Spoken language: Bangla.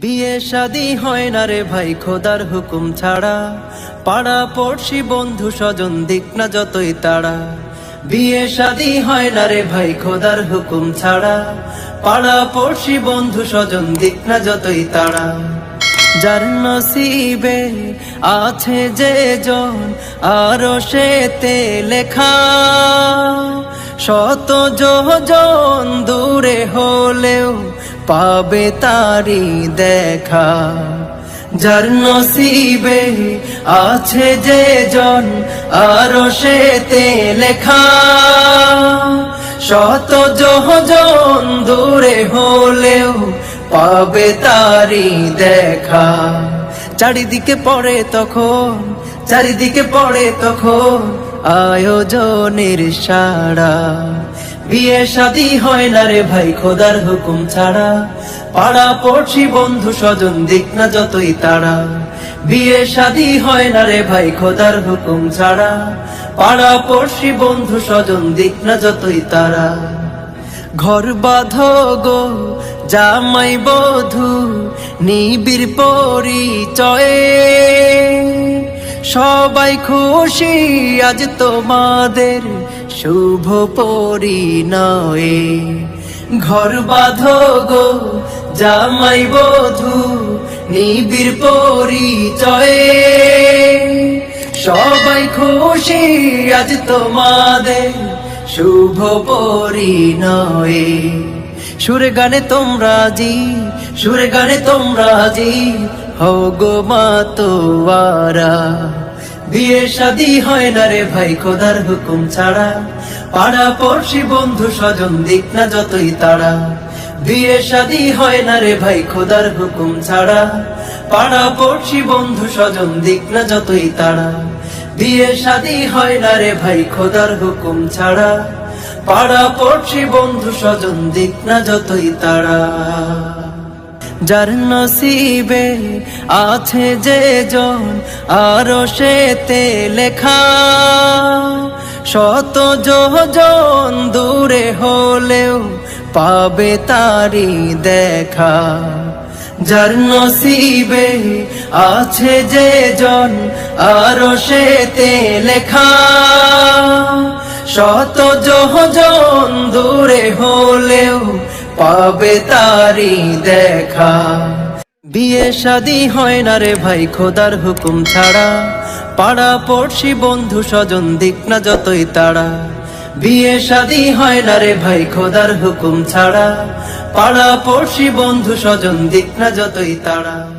বিয়ে শাদি হয় না রে ভাই, খোদার হুকুম ছাড়া। পাড়া পড়শি বন্ধু স্বজন দিক না যতই তাড়া। বিয়ে শাদি হয় না রে ভাই, খোদার হুকুম ছাড়া। পাড়া পড়শি বন্ধু স্বজন দিক না যতই তাড়া। যার নসিবে আছে যে জন, আরও সেতে লেখা। শত যোজন দূরে হলেও পাবে তারি দেখা। যার নসিবে আছে যে জন, আরও সেতে লেখা। শত যোজন দূরে হলেও পাবে তারি দেখা। চারিদিকে পড়ে তখন, চারিদিকে পড়ে তখন আয়োজনের সারা বিয়ে শাদি হয় না রে ভাই, খোদার হুকুম ছাড়া। পাড়া পড়ছি বন্ধু স্বজন, দিক না যতই তারা বিয়ে শাদি হয় না রে ভাই, খোদার হুকুম ছাড়া। পাড়া পড়ছি বন্ধু স্বজন, দিক না যতই তারা ঘর বাঁধ গো, জামাই বধু নিবির পরিচয়ে। সবাই খুশি আজ তোমাদের শুভ পরিণয়ে। ঘর বাঁধ গো, জামাই বধু নিবির পরিচয়ে। সবাই খুশি আজ তোমাদের শুভ পরিণয়ে। সুরে গানে তোমরা জি সুরে গানে তোমরা জি হো গো মা তোয়ারা। বিয়ে শাদি হয় না রে ভাই, খোদার হুকুম ছাড়া। পাড়া পড়শি বন্ধু স্বজন, দিক না যতই তারা বিয়ে শাদি হয় না রে ভাই, খোদার হুকুম ছাড়া। পাড়া পড়শি বন্ধু স্বজন, দিক না যতই তারা বিয়ে শাদি হয় না রে ভাই, খোদার হুকুম ছাড়া। পাড়া পড়শি বন্ধু স্বজন, দিক না যতই তারা যার নসিবে আছে যে জন, আরও সেতে লেখা। শত যোজন দূরে হলেও পাবে তারি দেখা। যার নসিবে আছে যে জন, আরও সেতে লেখা। শত যোজন দূরে হলেও পাবে তারি দেখা। বিয়ে শাদি হয় না রে ভাই, খোদার হুকুম ছাড়া। পাড়া পড়শি বন্ধু স্বজন দিক না যতই তারা বিয়ে শাদি হয় না রে ভাই, খোদার হুকুম ছাড়া। পাড়া পড়শি বন্ধু স্বজন দিক না যতই তাড়া।